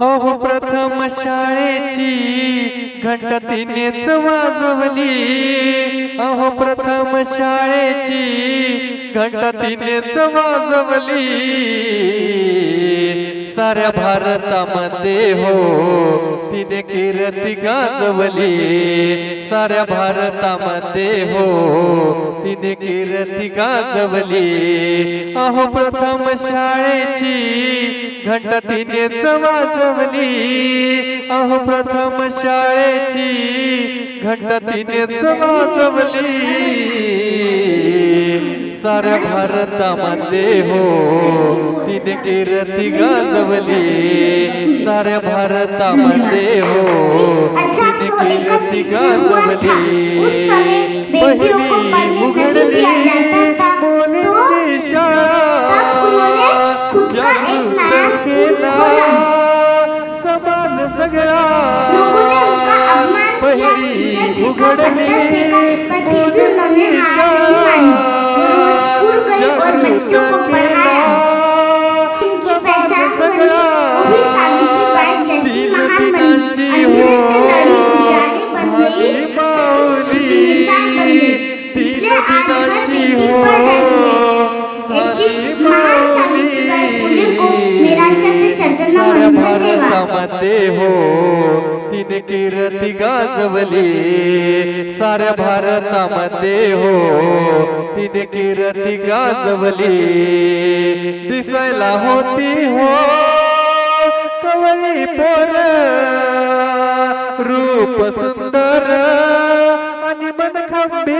अहो प्रथम शाळेची घंट तिनेच वाजवली. अहो प्रथम शाळेची घंट तिनेच वाजवली. साऱ्या भारतामध्ये हो. तिने कीर्ती गाजवली. साऱ्या भारतामध्ये हो. तिने कीर्ती गाजवली. अहो प्रथम शाळेची घंट तिने वाजवली अहो प्रथम शाळेची घंट तिने वाजवली साऱ्या भारतामध्ये हो. तिने कीर्ती गाजवली. साऱ्या भारतामध्ये हो. तिने कीर्ती गाजवली. पहिली उघडली. मुलींची शाळा. जागृत केला. समान सगळा. पहिली उघडली. मुलींची शाळा. भारतामध्ये हो तिने कीर्ती गाजवली साऱ्या भारतामध्ये हो तिने कीर्ती गाजवली. दिसायला होती हो कवळी पोर रूप सुंदर आणि मन खंबीर